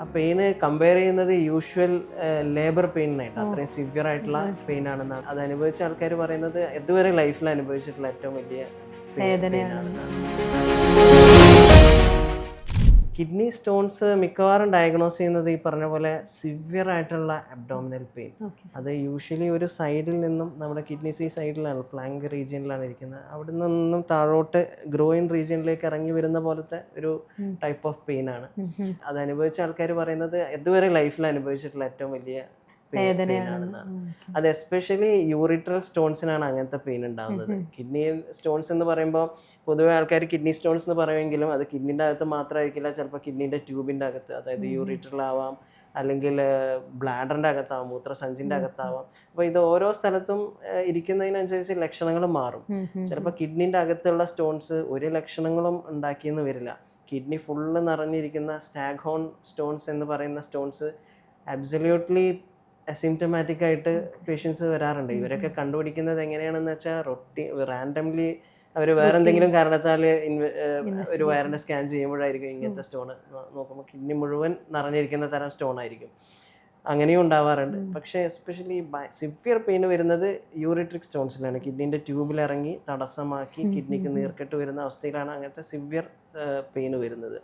ആ pain compare ചെയ്യുന്നത് usual labour പെയിനായിട്ട് അത്രയും സിവിയർ ആയിട്ടുള്ള പെയിൻ ആണെന്നാണ്. അത് അനുഭവിച്ച ആൾക്കാർ പറയുന്നത് ഇതുവരെ ലൈഫിൽ അനുഭവിച്ചിട്ടുള്ള ഏറ്റവും വലിയ കിഡ്നി സ്റ്റോൺസ് മിക്കവാറും ഡയഗ്നോസ് ചെയ്യുന്നത് ഈ പറഞ്ഞ പോലെ സിവിയർ ആയിട്ടുള്ള അബ്ഡോമിനൽ പെയിൻ അത് യൂഷ്വലി ഒരു സൈഡിൽ നിന്നും നമ്മുടെ കിഡ്നിസ് ഈ സൈഡിലാണ് ഫ്ലാങ്ക് റീജിയനിലാണ് ഇരിക്കുന്നത്. അവിടെ നിന്നും താഴോട്ട് ഗ്രോയിൻ റീജിയനിലേക്ക് ഇറങ്ങി വരുന്ന പോലത്തെ ഒരു ടൈപ്പ് ഓഫ് പെയിൻ ആണ്. അത് അനുഭവിച്ച ആൾക്കാർ പറയുന്നത് ഇതുവരെ ലൈഫിൽ അനുഭവിച്ചിട്ടുള്ള ഏറ്റവും വലിയ അത് എസ്പെഷ്യലി യൂറിട്രൽ സ്റ്റോൺസിനാണ് അങ്ങനത്തെ പെയിൻ ഉണ്ടാകുന്നത് കിഡ്നി സ്റ്റോൺസ് എന്ന് പറയുമ്പോൾ പൊതുവെ ആൾക്കാർ കിഡ്നി സ്റ്റോൺസ് എന്ന് പറയുമെങ്കിലും അത് കിഡ്നിന്റെ അകത്ത് മാത്രമായിരിക്കില്ല. ചിലപ്പോൾ കിഡ്നിന്റെ ട്യൂബിന്റെ അകത്ത് അതായത് യൂറിട്രൽ ആവാം അല്ലെങ്കിൽ ബ്ലാഡറിന്റെ അകത്താവാം മൂത്രസഞ്ചിന്റെ അകത്താവാം. അപ്പോൾ ഇത് ഓരോ സ്ഥലത്തും ഇരിക്കുന്നതിനനുസരിച്ച് ലക്ഷണങ്ങൾ മാറും. ചിലപ്പോൾ കിഡ്നിന്റെ അകത്തുള്ള സ്റ്റോൺസ് ഒരു ലക്ഷണങ്ങളും ഉണ്ടാക്കിയെന്ന് വരില്ല. കിഡ്നി ഫുള്ള് നിറഞ്ഞിരിക്കുന്ന സ്റ്റാഗ് ഹോൺ സ്റ്റോൺസ് എന്ന് പറയുന്ന സ്റ്റോൺസ് അബ്സല്യൂട്ട്ലി അസിംറ്റമാറ്റിക് ആയിട്ട് പേഷ്യൻസ് വരാറുണ്ട്. ഇവരൊക്കെ കണ്ടുപിടിക്കുന്നത് എങ്ങനെയാണെന്ന് വെച്ചാൽ റൊട്ടി റാൻഡംലി അവർ വേറെ എന്തെങ്കിലും കാരണത്താൽ ഒരു വയറിന്റെ സ്കാൻ ചെയ്യുമ്പോഴായിരിക്കും ഇങ്ങനത്തെ സ്റ്റോൺ നോക്കുമ്പോൾ കിഡ്നി മുഴുവൻ നിറഞ്ഞിരിക്കുന്ന തരം സ്റ്റോൺ ആയിരിക്കും. അങ്ങനെയും ഉണ്ടാവാറുണ്ട്. പക്ഷേ എസ്പെഷ്യലി സിവിയർ പെയിൻ വരുന്നത് യൂറിട്രിക് സ്റ്റോൺസിലാണ് കിഡ്നിന്റെ ട്യൂബിൽ ഇറങ്ങി തടസ്സമാക്കി കിഡ്നിക്ക് നീർക്കെട്ട് വരുന്ന അവസ്ഥയിലാണ് അങ്ങനത്തെ സിവിയർ പെയിൻ വരുന്നത്.